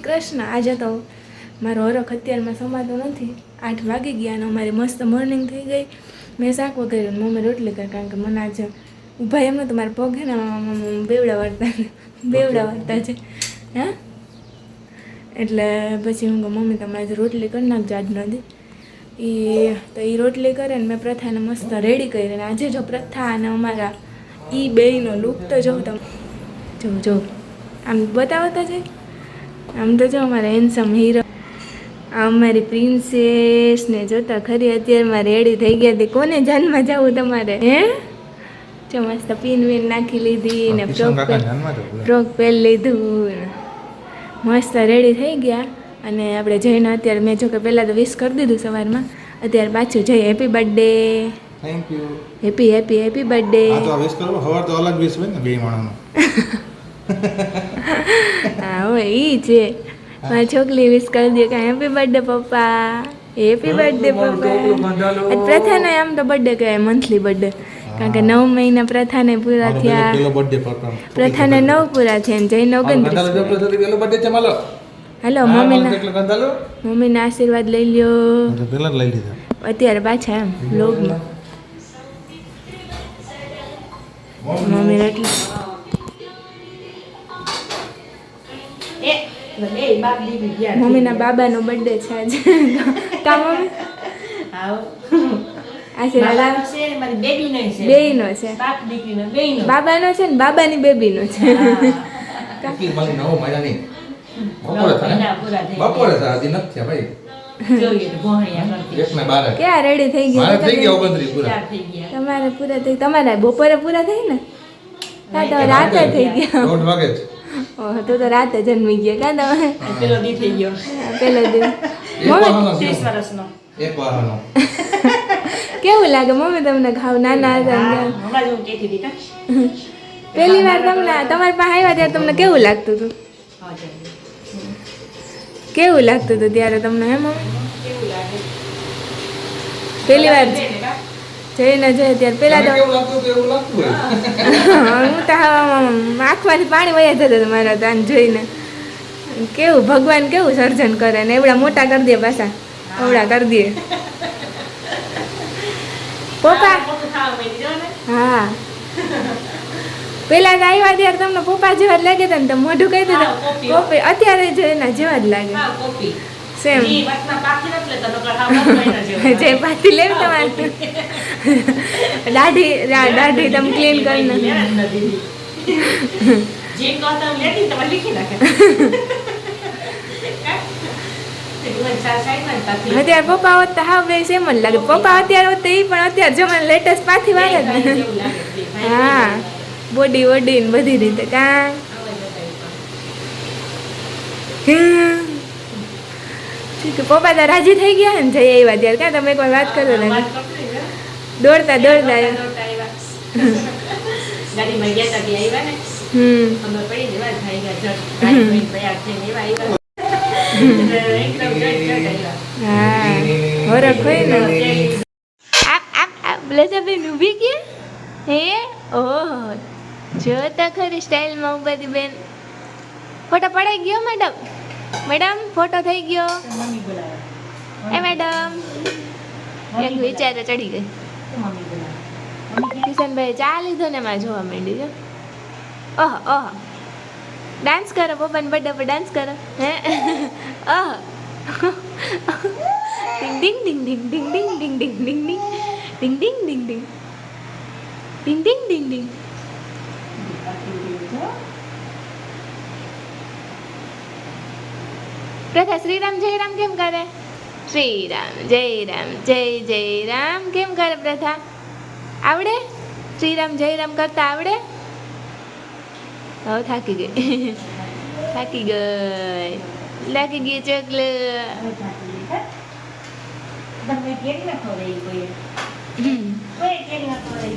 શ્રી કૃષ્ણ આજે તો મારો હરખ અત્યારમાં સમાતો નથી. આઠ વાગી ગયા અને અમારી મસ્ત મોર્નિંગ થઈ ગઈ. મેં શાક વગેરે મમ્મી રોટલી કરી કારણ કે મને આજે ઊભા એમ તો મારા પગ ને બેવડા વાળતા બેવડા વાળતા છે. હા? એટલે પછી હું મમ્મી તમે આજે રોટલી કરી નાખજો આજ નથી એ તો એ રોટલી કરે ને મેં પ્રથાને મસ્ત રેડી કરી અને આજે જો પ્રથા અને અમારા એ બેયનો લુક તો જોઉં તમે જો જો. આમ બતાવતા છે આમ તો જો અમારા હેન્સમ હીરો આ મારી પ્રિન્સેસ ને જોતા ખરી અત્યારમાં રેડી થઈ ગયા હતી કોને જાનમાં જવું તમારે હે? જો મસ્ત પિન વિન નાખી લીધી ને ફ્રોક પહેલ લીધું મસ્ત રેડી થઈ ગયા. અને આપણે જઈને અત્યારે મેં જો કે પહેલાં તો વિશ કરી દીધું સવારમાં. અત્યારે પાછું જઈ happy birthday thank you happy happy happy birthday આ તો વિશ કરો. હવાર તો અલગ વિશ હોય ને બે માણસનો. હા હોય ઈ છે. મારી છોકરી વિશ કરી દે કે હેપી બર્થડે પપ્પા. હેપી બર્થડે પપ્પા. પ્રથા ને આમ તો બર્થડે કહેવાય મંથલી બર્થડે કારણ કે નવ મહિના પ્રથાને પૂરા થયા. પ્રથાને નવ પૂરા થયા જઈને ઓગણત્રીસ હેલો મમ્મીના મમ્મીના આશીર્વાદ લઈ લ્યો. પેલા લઈ લીધા. અત્યારે પાછા એમ લોગમાં મમ્મી રોટલી મમ્મીના બાબાનો બર્થડે છે આજે. કા મમ્મી? બાબાનો છે ને બાબાની બેબીનો છે. ક્યાં રેડી થઈ ગયું? તમારે પૂરા. થઈ તમારા બપોરે પૂરા થઈ ને? રાતે થઈ ગયા. દોઢ વાગે ઓહ તો તો રાતે જન્મી ગયા કા તમે? પેલો દી થઈ ગયો. પેલો દી. ત્રીસ થયો. વર્ષનો. એક વારનો કેવું લાગે? મમ્મી તમને ખાવ નાના હતા ને હમણાં જ હું કહેતી હતી કા. પહેલી વાર તમને તમારી પાસે આવ્યા ત્યારે તમને કેવું લાગતું હતું? કેવું લાગતું હતું ત્યારે તમને હે મમ્મી? કેવું લાગે? પહેલી વાર? જઈને જોઈએ ત્યારે પેલા તો હું તો આંખમાંથી પાણી વયા જતું હતું મારા ત્યાં જોઈને. કેવું ભગવાન કેવું સર્જન કરે ને એવડા મોટા કરી દે પાછા. એવડા કરી દે. પપ્પા હા. પેલા તો આવ્યા ત્યારે તમને પપ્પા જેવા જ લાગે હતા ને તમે મોઢું કહી દે દીધું પપ્પા અત્યારે જ એના જેવા જ લાગે. હા કોપી. સેમ. જે પાછી લેવ તમારે. દાઢી દાઢી તમે ક્લીન કરી અત્યારે પપ્પા હોત તો હા બેસ એમ લાગે. પપ્પા અત્યારે હોત પણ અત્યારે જમણ લેટેસ્ટ પાછી વાગે હા બોડી વોડી બધી રીતે. કાં? કે પપ્પા તો રાજી થઈ ગયા ને જઈ આવ્યા ત્યારે? ક્યાં તમે કોઈ વાત કરો ને? દોડતા દોડતા. બ્લેઝરબેન ઊભી ગયા હે ઓહો જોતા ખરી સ્ટાઇલમાં ઉભાતી બેન. ફોટા પડાઈ ગયો મેડમ મેડમ ફોટો થઈ ગયો એ મેડમ એક વિચારે ચડી ગઈ કિશનભાઈ ચા લીધો ને એમાં જોવા માંડી છે ઓહ ઓહ ડાન્સ કરો પપ્પાને બર્થડે પર ડાન્સ કરો હે ઓહ ડિંગ ડિંગ ડિંગ ડિંગ ડિંગ ડિંગ ડિંગ ડિંગ ડિંગ ડિંગ ડિંગ ડિંગ ડિંગ ડિંગ ડિંગ ડિંગ ડિંગ પ્રથા શ્રીરામ જય રામ કેમ કરે? શ્રીરામ જય રામ જય જય રામ કેમ કરે પ્રથા આવડે? શ્રીરામ જય રામ કરતા આવડે? હવે થાકી ગઈ. થાકી ગઈ. લાગી ગઈ ચકલ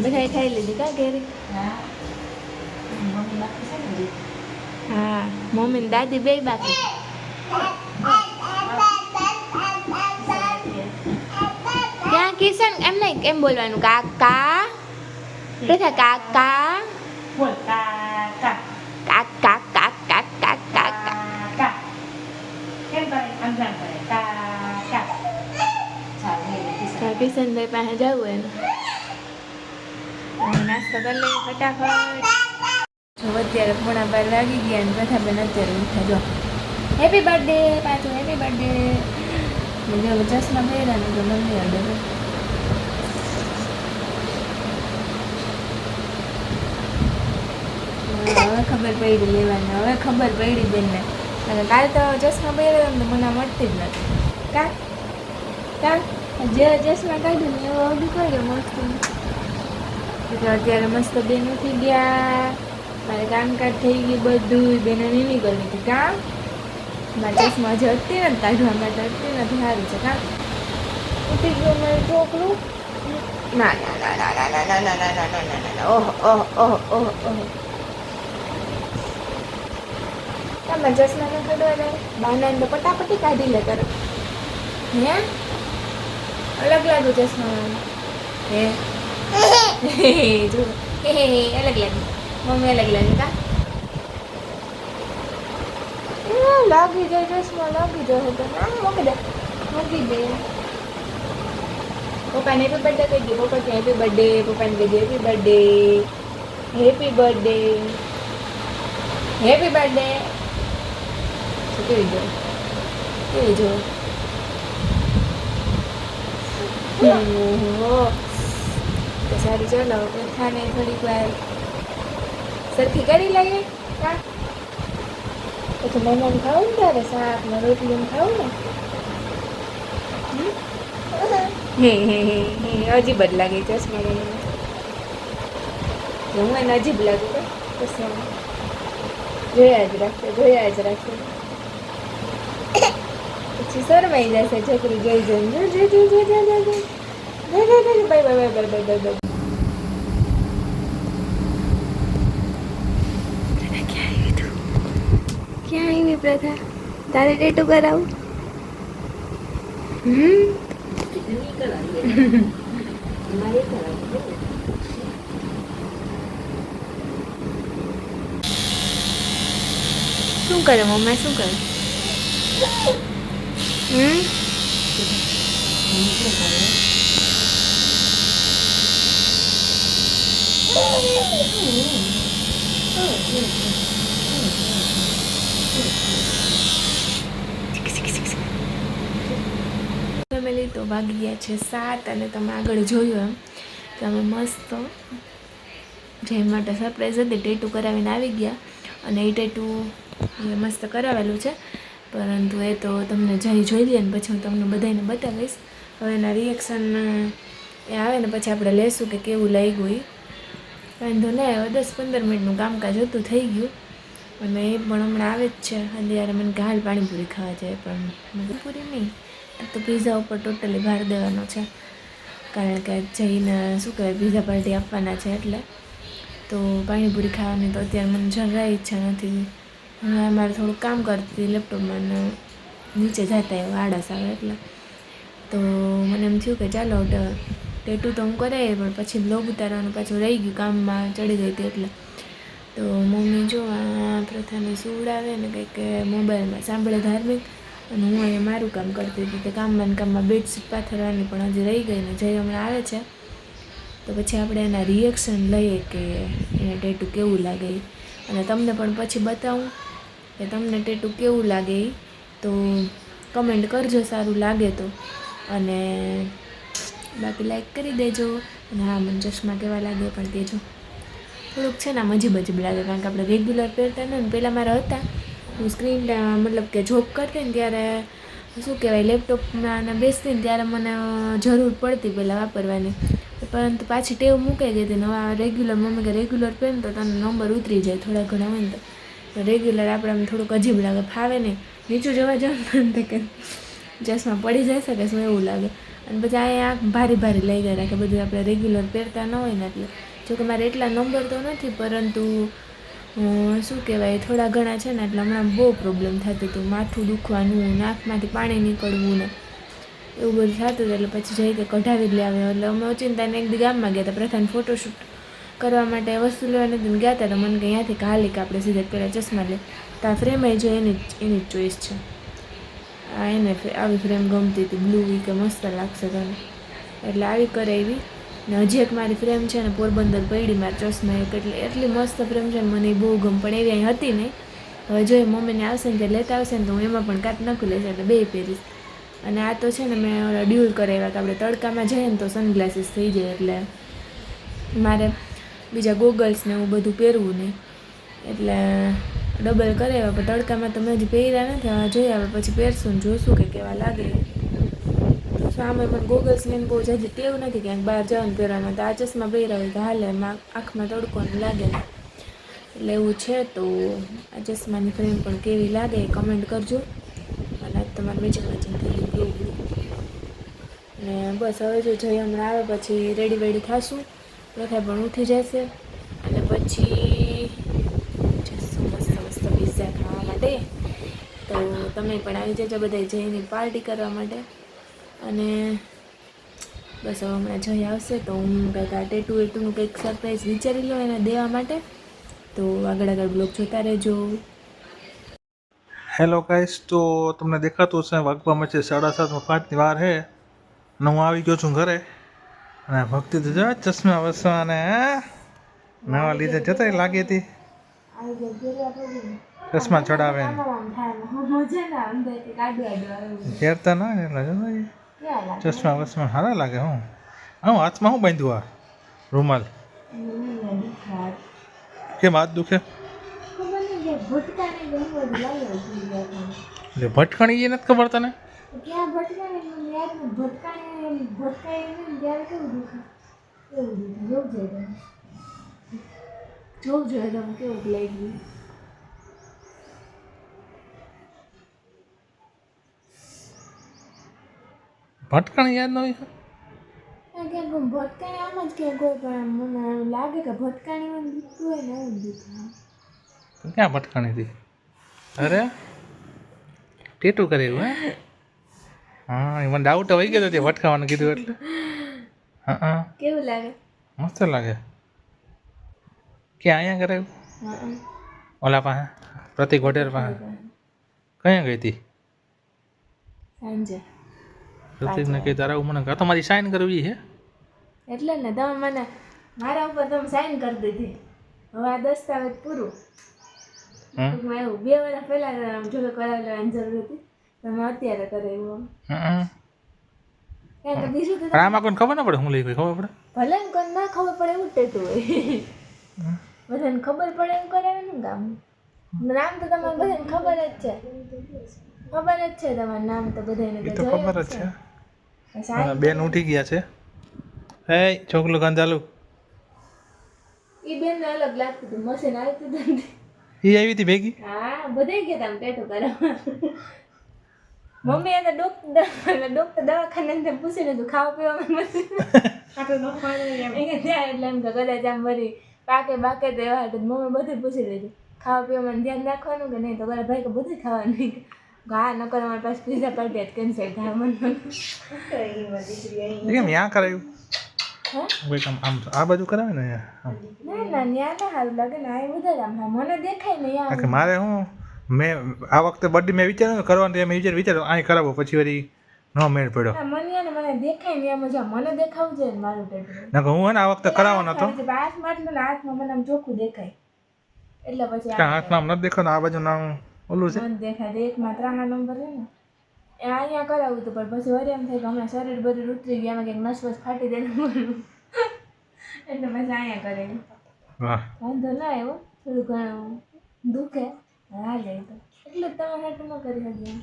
બધા ખાઈ લીધી કા કેરી હા. મમ્મી દાદી બે બાકી. કિશન એમ નહીં એમ બોલવાનું કાકા પ્રથા કાકા. બોલ કાકા. કાકા કાકા કાકા કાકા. કિશનભાઈ પાસે જવું એનું નાસ્તો કરી ફટાફટ. જો અત્યારે પોણા બાર લાગી ગયા અને પ્રથાબેન અત્યારે ઉઠા જો. હેપી બર્થડે પાછું હેપી બર્થડે મને ચશ્મા પહેર્યા તો મમ્મી અડે હવે ખબર પડી લેવાની હવે ખબર પડી બેનને અને કાલ તો ચશ્મા પહેર્યો ને તો મને મળતી જ નથી કા કા જે ચશ્મા કાઢ્યું ને એવો અડું કર્યો મસ્ત એટલે અત્યારે મસ્ત બેન ઉઠી ગયા મારે કામકાજ થઈ ગયું બધું બેને નીની કરી લીધી કામ મારા ચશ્મા હજી અટતી નથી કાઢવા માટે અટતી નથી સારું છે કામ ઉઠી ગયું મારું છોકરું ના ના ના ના ના ના ના ના ના ના ઓહ ઓહ ઓહ ઓહ ઓહ તમે ચશ્મા ન કાઢવા દે. બાના તો પટાપટી કાઢી લે કરો હે? અલગ લાગુ ચશ્મા હે? જો. હે હે અલગ લાગુ. મમ્મી અલગ લાગે કા? લાગી જાય ચશ્મા લાગી જાય તો મૂકી દે. મૂકી દે. પપ્પાને હેપી બર્થડે કહી દે. પપ્પા કે હેપી બર્થડે પપ્પાને કહી દે happy birthday happy birthday happy birthday કેવી જો કેવી જો. તો સારું ચાલો ખાને થોડીક વાર સરખી કરી લઈએ પછી મહેમાન ખાવું ને તારે શાક ને રોટલી ને ખાવું ને હમ? હે હે હે હે અજીબ જ લાગે ચશ્મા હું એને અજીબ લાગુ ચશ્મા જોયા જ રાખજો જોયા જ રાખશે પછી સરવાઈ જશે છોકરી જોઈ જોઈને. જો જો જો જો જો જો જો. જો જો જો bye bye bye bye bye bye. ક્યાં આવી પ્રથા? તારે ટેટુ કરાવું? હમ. શું કરે, મમ્મી? શું કરે? ફેમિલી તો વાગી ગયા છે સાત અને તમે આગળ જોયું એમ. અમે મસ્ત જે માટે સરપ્રાઈઝ હતી ટેટુ કરાવીને આવી ગયા અને એ ટેટુ મસ્ત કરાવેલું છે. પરંતુ એ તો તમને જઈ જોઈ લે ને પછી હું તમને બધાને બતાવીશ. હવે એના રિએક્શન એ આવે ને પછી આપણે લેશું કે કેવું લાગ્યું એ વાંધો નહીં હવે દસ પંદર મિનિટનું કામકાજ હતું, થઈ ગયું. અને એ પણ હમણાં આવે જ છે. અત્યારે મને કે પાણીપુરી ખાવા જાય, પણ પૂરી નહીં. તો પીઝા ઉપર ટોટલી ભાર દેવાનો છે. કારણ કે જઈને શું કહેવાય પીઝા પાર્ટી આપવાના છે એટલે. તો પાણીપુરી ખાવાની તો અત્યારે મને જરાય ઈચ્છા નથી. હું મારે થોડું કામ કરતી હતી લેપટોપમાં નીચે જતા એવા આળસ આવે એટલે. તો મને એમ થયું કે ચાલો ટેટુ તો હું કરાવી પણ પછી બ્લોગ ઉતારવાનું પાછું રહી ગયું, કામમાં ચડી ગઈ હતી એટલે. તો મમ્મી જો આ પ્રથાને સુવડાવે ને કંઈક મોબાઈલમાં સાંભળે ધાર્મિક, અને હું અહીંયા મારું કામ કરતી હતી તે કામમાં કામમાં બેડશીટ પાથરવાની, પણ હજી રહી ગઈ ને જય હમણાં આવે છે. તો પછી આપણે એના રિએક્શન લઈએ કે એને ટેટુ કેવું લાગે અને તમને પણ પછી બતાવું. કે તમને ટેટુ કેવું લાગે તો કમેન્ટ કરજો, સારું લાગે તો. અને બાકી લાઈક કરી દેજો, અને હા, મને ચશ્મા કેવા લાગે પણ કહેજો થોડુંક છે ને આમ અજીબ અજીબ લાગે, કારણ કે આપણે રેગ્યુલર પહેરતા ને પહેલાં મારા હતા. હું સ્ક્રીન મતલબ કે જોબ કરતી ને ત્યારે, શું કહેવાય લેપટોપમાં બેસતી ને ત્યારે મને જરૂર પડતી પહેલાં વાપરવાની. પરંતુ પાછી ટેવ મૂકાઈ ગઈ હતી, નવા રેગ્યુલર મમ્મી કે રેગ્યુલર પહેર તો તને નંબર ઉતરી જાય થોડા ઘણા હોય તો. રેગ્યુલર આપણે આમ થોડુંક અજીબ લાગે. ફાવે નહીં. નીચું જવા જવાનું ને કે ચશ્મા પડી જશે શકે શું એવું લાગે. અને પછી અહીંયા ભારી ભારી લઈ ગયા રાખે બધું આપણે રેગ્યુલર પહેરતા ન હોય ને એટલે. જોકે મારે એટલા નંબર તો નથી, પરંતુ શું કહેવાય, થોડા ઘણા છે ને એટલે હમણાં બહુ પ્રોબ્લેમ થતું હતું. માથું દુખવાનું, નાકમાંથી પાણી નીકળવું ને એવું બધું થતું હતું. એટલે પછી જઈ કે કઢાવી જ લાવ્યો એટલે અમે ઓચિંતાને એક ગામમાં ગયા હતા. પ્રથમ ફોટોશૂટ કરવા માટે વસ્તુ લેવાની હતી ગયા હતા તો મને કંઈ અહીંયાથી ખાલી કે આપણે સીધા પહેલાં ચશ્મા લે. તો આ ફ્રેમ જો એની એની જ ચોઈસ છે. આ એને આવી ફ્રેમ ગમતી હતી બ્લુ એ કે મસ્ત લાગશે તને. એટલે આવી કરાવી ને હજી એક મારી ફ્રેમ છે ને પોરબંદર પડી મારા ચશ્મા એક, એટલે એટલી મસ્ત ફ્રેમ છે મને એ બહુ ગમ, પણ એવી અહીં હતી નહીં. હવે જો એ મમ્મીને આવશે ને ત્યારે લેતા આવશે ને તો હું એમાં પણ કાંત નાખું લઈશ, એટલે બે પહેરીશ. અને આ તો છે ને મેં ડ્યુલ કરાવ્યા કે આપણે તડકામાં જઈએ ને તો સનગ્લાસીસ થઈ જાય, એટલે મારે બીજા ગોગલ્સ ને એવું બધું પહેરવું નહીં. એટલે ડબલ કરે પણ તડકામાં તો મેં હજી પહેર્યા નથી, હવે જોઈએ હવે પછી પહેરશું ને જોશું કે કેવા લાગે. સામે પણ ગોગલ્સ લઈને બહુ જલ્દી ટેવ નથી ક્યાંક બહાર જવાનું પહેરવાનું તો આ ચશ્મા પહેર્યા હોય તો હાલે આંખમાં તડકો લાગે. એટલે એવું છે તો આ ચશ્માની ફ્રેમ પણ કેવી લાગે કમેન્ટ કરજો. અને આજ તમારે મેચિંગ મેચિંગ થઈ ગયું. ને બસ હવે જો જઈ હમણાં આવે પછી રેડી વેડી થશું. પ્રથા પણ થઈ જશે. અને પછી મસ્ત મસ્ત પીઝા ખાવા માટે. તો તમે પણ આવી જજો બધા જઈને પાર્ટી કરવા માટે. અને બસ હવે હમણાં જઈ આવશે તો હું કંઈક આ ટેટુ એટુનું કંઈક સરપ્રાઈઝ વિચારી લો એને દેવા માટે. તો આગળ આગળ બ્લોગ જોતા રહેજો. હેલો ગાઈસ તો તમને દેખાતું હશે વાગવામાં છે, સાડા સાતમાં પાંચની વાર છે અને હું આવી ગયો છું ઘરે. અને ભક્તિ તો જો ચશ્મા વસવા અને નવા લીધે જતા લાગી હતી. ચશ્મા ચડાવે. ઘેરતા ના એટલે ચશ્મા વસમા સારા લાગે હું. હું હાથમાં શું બાંધ્યું આ રૂમાલ? કેમ હાથ દુખે? એટલે ભટકણી એ નથી ખબર તને? ક્યાં ભટકાણે? મને યાદ નથી ભટકાય ને ત્યારે કેવું દુખે કેવું દુખે જોવું જોઈએ તમે. જોવું જોઈએ તમે કેવું લાગ્યું ભટકણી યાદ ન હોય? ક્યાંક આમ આમ જ ક્યાંક કોઈ પણ મને એવું લાગે કે ભટકાણીમાં દુખતું હોય ને એવું દુખે ક્યાં ભટકણી હતી? અરે ટેટુ કરેલું હે? હા મને ડાઉટ આવી ગયો તે વટકાવાનું કીધું એટલે. હા હા. કેવું લાગે? મસ્ત લાગે. કે અહીંયા કરાયું હા હા. ઓલા પાસે પ્રતિક હોટેલ પાસે. ક્યાં ગઈ હતી? સાંજે. પ્રતિકને કહી તારા મને કહા તમારી સાઇન કરવી છે. એટલે ને તમે મને મારા ઉપર તમે સાઈન કરી દીધી. હવે આ દસ્તાવેજ પૂરું. એવું બે વર્ષ પહેલાં જો કરાવી લેવાની જરૂર હતી. તમે અત્યારે પણ આમાં કોઈને ખબર ના પડે હું લઈ ગઈ ખબર પડે? ભલે ને ખબર પડે એવું ટેટું હોય. બધાને ખબર પડે એમ કરાવે ને ગામ. નામ તો તમારે બધાને ખબર જ છે. ખબર જ છે તમારું નામ તો બધાને તો ખબર જ છે. બેન ઉઠી ગયા છે. હે છોકલું ચાલુ? એ બેન ને અલગ લાગતું હતું મશીન આવતું હતું. એ આવી હતી ભેગી? હા બધા ગયા તમે ટેટુ કરાવવા મમ્મી એને ડોક્ટર ડોક્ટર દવાખાને અંદર પૂછીને તું ખાવા પીવામાં એટલે એમ કે કદાચ આમ મરી પાકે બાકે તો એવા હતા મમ્મી બધું પૂછી લીધું ખાવા પીવામાં ધ્યાન રાખવાનું કે નહીં તો કરે ભાઈ કે બધું ખાવાનું હા ન કરો મારી પાસે પીઝા પાર્ટી જ કેન્સલ થાય મને કેમ ત્યાં કરાયું આ બાજુ કરાવે ને આમ ના ના ન્યા ના હાલ લાગે ને આ બધા આમ મને દેખાય ને યાર કે મારે હું મેં આ વખતે બર્થડે મેં વિચાર્યું ને કરવાનું મેં વિચાર વિચાર્યું અહીં કરાવો. પછી વળી ન મેળ પડ્યો. મને મને દેખાય ને એમ મજા મને દેખાવું જોઈએ મારું ટેટુ. ના હું હે ને આ વખતે કરાવવાનો હતો. બાસ એટલે ને હાથમાં મને આમ ચોખ્ખું દેખાય. એટલે પછી હાથમાં આમ નથી દેખાતું? આ બાજુ નામ ઓલું છે? મને દેખાય એક એકમાં ત્રાણા નંબર છે ને. એ અહીંયા કરાવું હતું પણ પછી વળી એમ થાય કે હમણાં શરીર બધું ઉતરી ગયા એમાં કંઈક નસ વસ ફાટી દે એટલે પછી અહીંયા કરેલું વાહ. વાંધો ના આવ્યો થોડું ઘણું દુખે. હા જાય એટલે તમે હાટું કરી શકીએ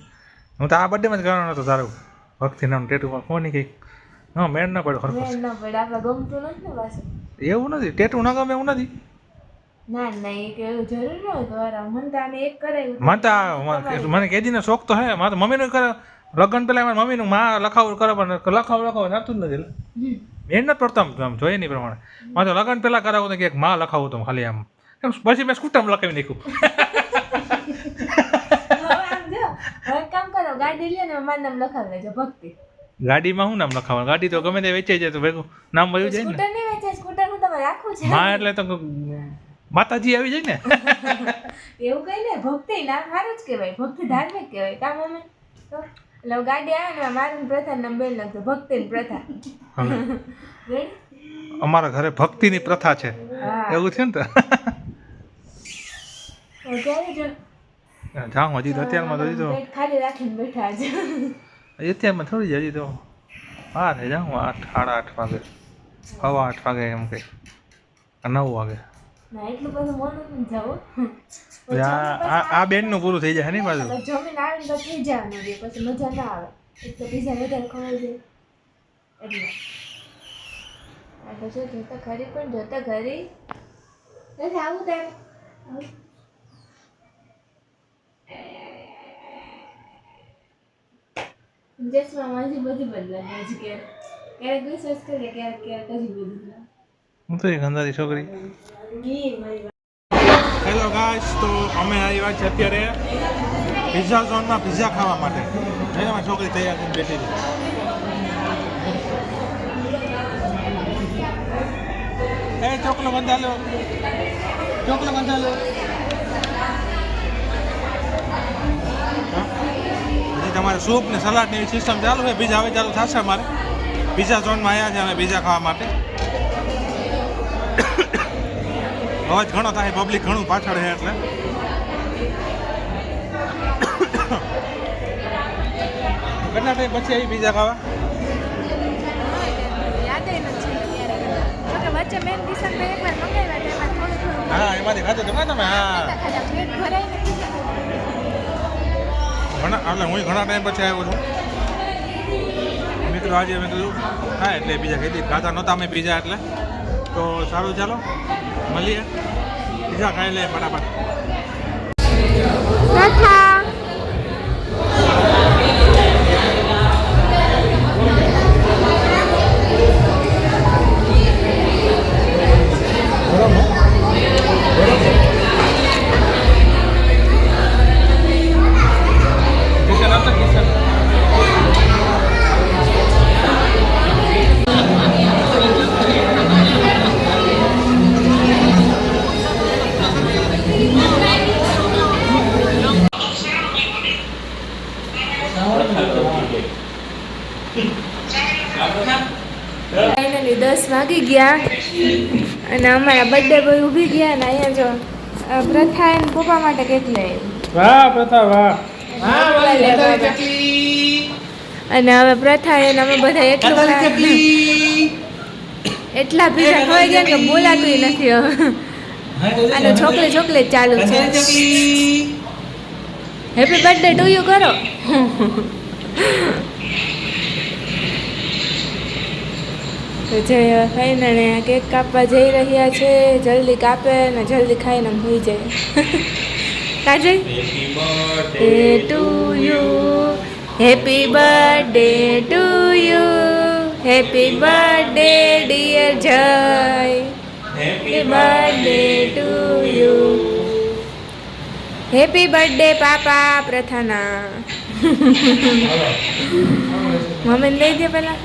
હું તો આ બર્થડેમાં જ કરવાનો હતો તારું ભક્તિ નામ ટેટુમાં કોની કંઈક? હા મેળ ના પડે મેળ ન પડે. આપણે ગમતું નથી ને પાછું. એવું નથી? ટેટુ ના ગમે એવું નથી? ના ના એ કે જરૂર ન હોય મને તો આને એક કરાવ્યું મને તો મને- મને કેદીનો શોખ તો હે. મારે મમ્મીનું કરે લગ્ન પહેલાં મારા મમ્મીનું માં લખાવું કરે પણ લખાવું લખાવું થતું જ નથી. મેં નથી પડતા આમ જોઈએ નહીં પ્રમાણે. મારે તો લગ્ન પહેલાં કરાવું કે એક માં લખાવું તો ખાલી આમ. પછી મેં સ્કૂટરમાં લખાવી નાખ્યું. હવે કામ કરો ગાડી લે ને મારું નામ લખાવી લેજો ભક્તિ. ગાડીમાં શું નામ લખાવવાનું ગાડી તો ગમે તે વેચાઈ જાય તો ભેગું નામ વયું જાય ને? સ્કૂટર નહીં વેચાય સ્કૂટર હું તમારે રાખું છે. હા એટલે તો માતાજી આવી જાય ને? એવું કઈ ને ભક્તિ નામ સારું જ કહેવાય ભક્તિ ધાર્મિક કહેવાય કામ અમે? એટલે ગાડી આવે ને મારું પ્રથા ને બેન નાખતો ભક્તિ પ્રથા. અમારા ઘરે ભક્તિની પ્રથા છે. એવું છે ને તો? જાઉં હજી તો અત્યારમાં તો હજી પેટ ખાલી રાખીને બેઠા છે અત્યારમાં થોડી જ હજી તો હા થઈ જાઉં આઠ સાડા આઠ વાગે સવા આઠ વાગે એમ કંઈ નવ વાગે બધું આ બેનનું પૂરું થઈ જાય ને બાજુ જમીન આવે ને તો થઈ જવાનું છે પછી મજા ના આવે એક તો બીજા વધારે ખવાઈ જાય એટલે આ શું જોતા ખરી પણ જોતા ખરી નથી આવું તારે જસમાં માજી બધી બદલાય હજી ક્યારેક ક્યારેક વિશ્વાસ કરીએ ક્યારેક ક્યારેક હજી બદલાય હું તો એક અંધારી છોકરી. હેલો ગાઈસ તો અમે આવ્યા છે અત્યારે પિઝા ઝોનમાં પિઝા ખાવા માટે. અમારી છોકરી તૈયાર થઈને બેઠી છે. એ ચોકલો બંધાલો. ચોકલો બંધાલો. તમારે સૂપ ને સલાડની એવી સિસ્ટમ ચાલુ છે. બીજા હવે ચાલુ થશે અમારે. બીજા ઝોનમાં આવ્યા છે અમે બીજા ખાવા માટે. અવાજ ઘણો થાય પબ્લિક ઘણું પાછળ છે એટલે. કેટલા ટાઈમ પછી આવી બીજા ખાવા? હા એમાંથી ખાધું તમે તમે? હા. ઘણા એટલે હું ઘણા ટાઈમ પછી આવ્યો છું. મિત્રો આજે મેં કીધું હા, એટલે બીજા ખાઈ ખાતા નહોતા અમે પીઝા એટલે. તો સારું, ચાલો. મળીએ. પીઝા ખાઈ લઈએ ફટાફટ. ફાઇનલી દસ વાગી ગયા. અને અમારા બર્થડે બોય ઊભી ગયા ને અહીંયા જો પ્રથા એને પપ્પા માટે કેક લઈ વાહ પ્રથા વાહ. અને હવે પ્રથા એને અમે બધા એટલું એટલા પીઝા ખવાઈ ગયા કે બોલાતું નથી હવે. અને ચોકલેટ ચોકલેટ ચાલુ છે. હેપી બર્થડે ટુ યુ કરો. તો જે ફાઇનલી આ કેક કાપવા જઈ રહ્યા છે જલ્દી કાપે ને જલ્દી ખાઈને હોઈ જાય. કાજે હે to you happy birthday to you happy birthday dear Jay happy birthday to you happy birthday પાપા પ્રથાના મમ્મીને લઈ દે પેલા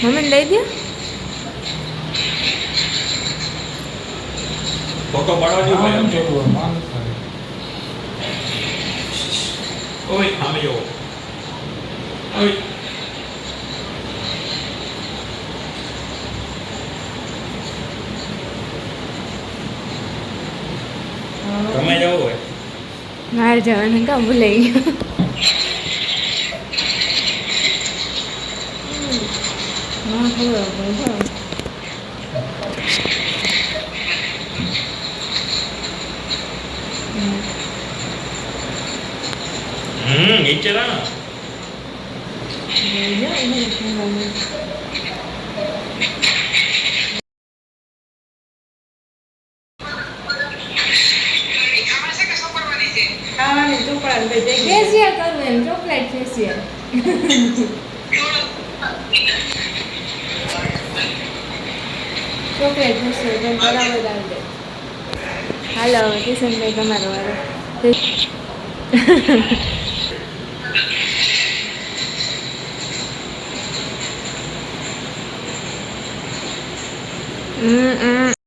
મમ્મીને લઈ દે ફોટો પાડવાની હોય એમ કે ઓય સામે જો ઓય તમે જાઓ હોય મારે જવાનું કામ ભૂલાઈ ગયું હા, બરાબર, બરાબર. હમ નીચે ના ખાવાની ચોપડા ને બધે જઈ ફેશિયલ કરવું એમ ચોકલેટ ફેશિયલ ચોકલેટ ફેશિયલ પણ બરાબર આવી દે હાલો હવે કિશનભાઈ તમારો વારો હમ, હમ.